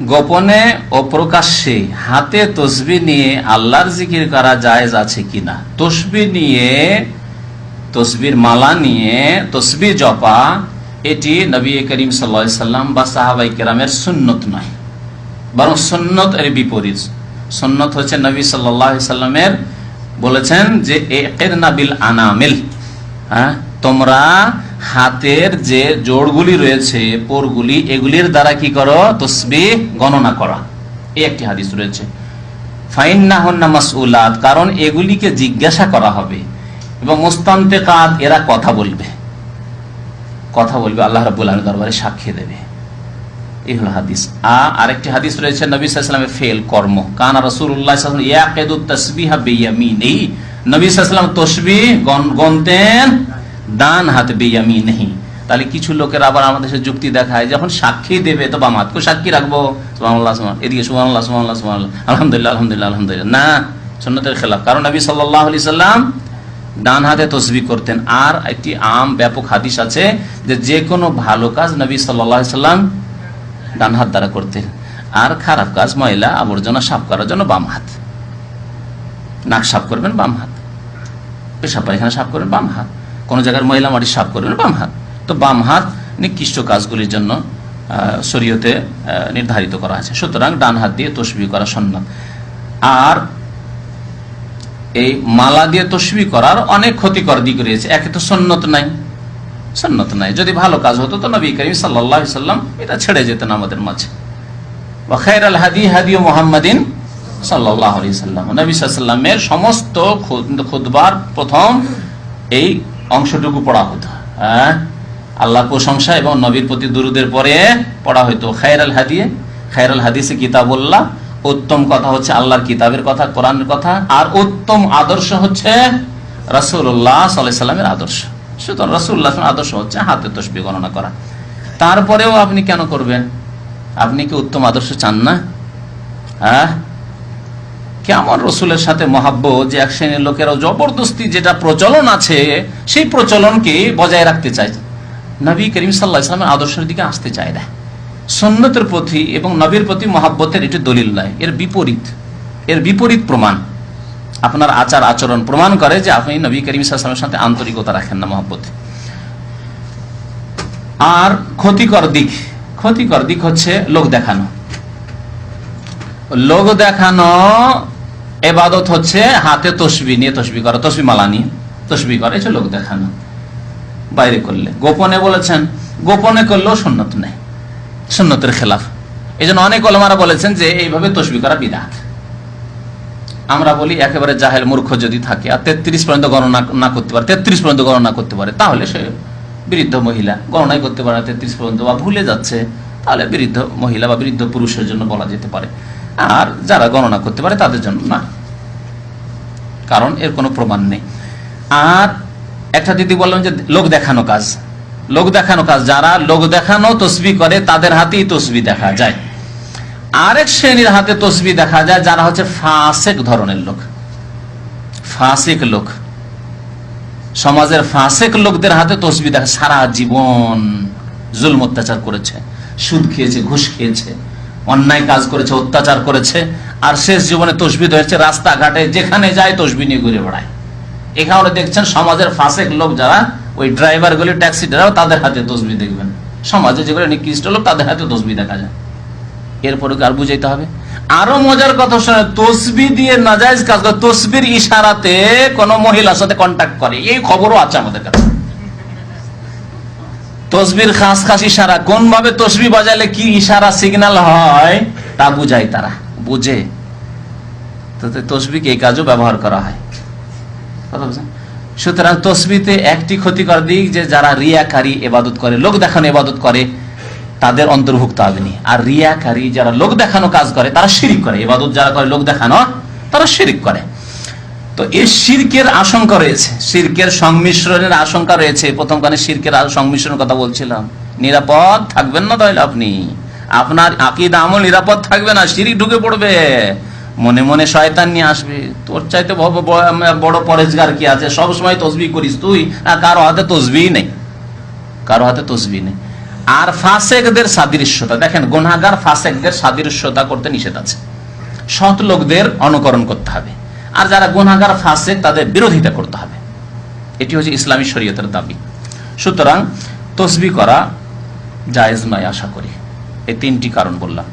গোপনে ও প্রকাশ্যে হাতে তসবি নিয়ে আল্লাহর জিকির করা জায়েজ আছে কিনা? তসবি নিয়ে, তসবির মালা নিয়ে, তসবি জপা, এটি নবী করিম সাল্লা সাল্লাম বা সাহাবাই কেরামের সুন্নত নয়। বরং সুন্নত এর বিপরীত। সুন্নত হচ্ছে নবী সাল্লামের বলেছেন যে একের নাবিল আনামিল। হ্যাঁ? তোমরা হাতের যে জোড়গুলি রয়েছে, পোরগুলি, এগুলির দ্বারা কি করো? তসবি গণনা করা। এই একটি হাদিস রয়েছে। ফাইন না হন মাসউলাত, কারণ এগুলিকে জিজ্ঞাসা করা হবে এবং মুস্তান্তে কাত এরা কথা বলবে। কথা বলবে, আল্লাহ রাবুল আলম দরবারে সাক্ষী দেবে। এই হলো হাদিস। আ, আরেকটি হাদিস রয়েছে, নবী সাল্লামের ফেল কর্ম। কানা রসুল্লাহ ইয়াকেদু তসবিহা বেয়ামিনেই। নবী সাল্লাম তসবি গনতেন ডান হাত বেয়ামি নেই। তাহলে কিছু লোকের আবার আমাদের সাথে যুক্তি দেখায়, যখন সাক্ষী দেবে, তো বাম হাতকে সাক্ষী রাখব। সুবহানাল্লাহ সুবহান এদিকে সুবহানাল্লাহ সুবহানাল্লাহ সুবহানাল্লাহ। আলহামদুলিল্লাহ আলহামদুলিল্লাহ আলহামদুলিল্লাহ। না, সুন্নতের খেলাফ। কারণ নবী সাল্লাল্লাহু আলাইহি সাল্লাম ডান হাতে তসবি করতেন। আর একটি আম, ব্যাপক হাদিস আছে যে যে কোনো ভালো কাজ নবী আলাইহি সাল্লাম ডান হাত দ্বারা করতেন। আর খারাপ কাজ ময়লা, আবর্জনা সাফ করার জন্য বাম হাত। নাক সাফ করবেন বাম হাত। পেশাব পায়খানা সাফ করবেন বাম হাত। কোনো জায়গার ময়লা মাটি সাফ করবেন বাম হাত। তো বাম হাত নিকৃষ্ট কাজগুলির জন্য শরীয়তে নির্ধারিত করা আছে। সুতরাং ডান হাত দিয়ে তসবি করা সন্ন্যত। আর এই মালা দিয়ে তসবি করার অনেক ক্ষতিকর দিক রয়েছে। একে তো সন্ন্যত নাই। সন্ন্যত নাই। যদি ভালো কাজ হতো তো নবী করিম সাল্লাহ সাল্লাম এটা ছেড়ে যেতেন আমাদের মাঝে। খায়ের আল হাদি হাদি মোহাম্মদিন সাল্লাহ আলি সাল্লাম। নবী সাল্লামের সমস্ত খুদবার প্রথম এই অংশটুকু পড়া হতো। হ্যাঁ? আল্লাহর প্রশংসা এবং নবীর প্রতি দুরুদের পরে পড়া হইতো। খায়ের আল হাদিয়ে খায়ের আল হাদিসে কিতাবুল্লাহ। উত্তম কথা হচ্ছে আল্লাহর কিতাবের কথা, কোরআনের কথা। আর উত্তম আদর্শ হচ্ছে রসুল্লাহ সাল্লাহ সাল্লামের আদর্শ। সুতরাং রসুল্লাহ আদর্শ হচ্ছে হাতে তসবি গণনা করা। তারপরেও আপনি কেন করবেন? আপনি কি উত্তম আদর্শ চান না? হ্যাঁ? কেমন রসুলের সাথে মহাব্ব যে এক শ্রেণির লোকেরা জবরদস্তি যেটা প্রচলন আছে, সেই প্রচলনকে বজায় রাখতে চায়। নবী করিম সাল্লাহ ইসলামের আদর্শের দিকে আসতে চায় না। সন্ন্যতের প্রতি এবং নবীর প্রতি মহাব্বতের এটি দলিল নয় এর বিপরীত এর বিপরীত প্রমাণ। আপনার আচার আচরণ প্রমাণ করে যে আপনি নবী করিম সাল্লামের সাথে আন্তরিকতা রাখেন না মহাব্বতে। আর ক্ষতিকর দিক ক্ষতিকর দিক হচ্ছে লোক দেখানো। লোক দেখানো এবাদত হচ্ছে হাতে তসবি, নিয়ে তসবি করা, তসবি মালা নিয়ে তসবি করে হচ্ছে লোক দেখানো। বাইরে করলে। গোপনে বলেছেন, গোপনে করলেও সুন্নত নেই, সুন্নতের খেলাফ। এই জন্য অনেক অলমারা বলেছেন যে, এইভাবে তসবি করা বিদাত। আমরা বলি, একেবারে জাহেল মূর্খ যদি থাকে, আর তেত্রিশ পর্যন্ত গণনা না করতে পারে, তেত্রিশ পর্যন্ত গণনা করতে পারে, তাহলে সে বৃদ্ধ মহিলা, গণনাই করতে পারে না তেত্রিশ পর্যন্ত, বা ভুলে যাচ্ছে, তাহলে বৃদ্ধ মহিলা বা বৃদ্ধ পুরুষের জন্য বলা যেতে পারে। আর যারা গণনা করতে পারে তাদের জন্য না। কারণ এর কোনো প্রমাণ নেই। আর একটা দিদি বললাম যে লোক দেখানো কাজ। লোক দেখানো কাজ, যারা লোক দেখানো, তসবি করে, তাদের হাতেই তসবি দেখা যায়। আরেক শ্রেণির হাতে তসবি দেখা যায়, যারা হচ্ছে ফাসেক ধরনের লোক। ফাসেক লোক। সমাজের ফাসেক লোকদের হাতে তসবি দেখা, সারা জীবন জুলম অত্যাচার করেছে, সুদ খেয়েছে, ঘুষ খেয়েছে। অন্যায় কাজ করেছে, অত্যাচার করেছে, আর শেষ জীবনে তসবি ধরেছে, রাস্তাঘাটে যেখানে যায় তসবি নিয়ে ঘুরে বেড়ায়। এখানে দেখছেন সমাজের ফাঁসেক লোক যারা, ওই ড্রাইভার গুলি ট্যাক্সি ড্রাইভার, তাদের হাতে তসবি দেখবেন। সমাজে যেগুলো নিকৃষ্ট লোক, তাদের হাতে তসবি দেখা যায়। এরপরে আর বুঝাইতে হবে? আরও মজার কথা শোনে, তসবি দিয়ে নাজাইজ কাজ করে, তসবির ইশারাতে কোনো মহিলার সাথে কন্ট্যাক্ট করে। এই খবরও আছে আমাদের কাছে। তসবির খাস খাস ইশারা। কোন ভাবে তসবি বাজালে কি ইশারা সিগন্যাল হয়, তা বুঝায় তারা, বুঝে। তসবিকে এই কাজও ব্যবহার করা হয়। সুতরাং তসবিতে একটি ক্ষতিকর দিক যে যারা রিয়াকারী এবাদত করে, লোক দেখানো এবাদত করে, তাদের অন্তর্ভুক্ত হবেনি আর রিয়াকারী যারা লোক দেখানো কাজ করে, তারা শিরিক করে। এবাদত যারা করে, লোক দেখানো, তারা শিরিক করে। তো এই শিরকের আশঙ্কা রয়েছে। শিরকের সংমিশ্রণের আশঙ্কা রয়েছে। প্রথম কানে শিরকের সংমিশ্রণের কথা বলছিলাম। নিরাপদ থাকবেন না তাহলে আপনি। আপনার আকিদ, আমল নিরাপদ থাকবে না, শিরিক ঢুকে পড়বে। মনে মনে শয়তান নিয়ে আসবে। তোর চাইতে বড় পরেজগার কি আছে? সব সময় তসবি করিস তুই। আর কারও হাতে তসবি নেই। কারও হাতে তসবি নেই। আর ফাসেকদের সাদৃশ্যতা। দেখেন গুনাগার ফাসেকদের সাদৃশ্যতা করতে নিষেধ আছে। সৎ লোকদের অনুকরণ করতে হবে। আর যারা গুনাগার ফাঁসে তাদের বিরোধিতা করতে হবে। এটি হচ্ছে ইসলামী শরীয়তের দাবি। সুতরাং তসবি করা জায়েজ নয়, আশা করি। এই তিনটি কারণ বললাম।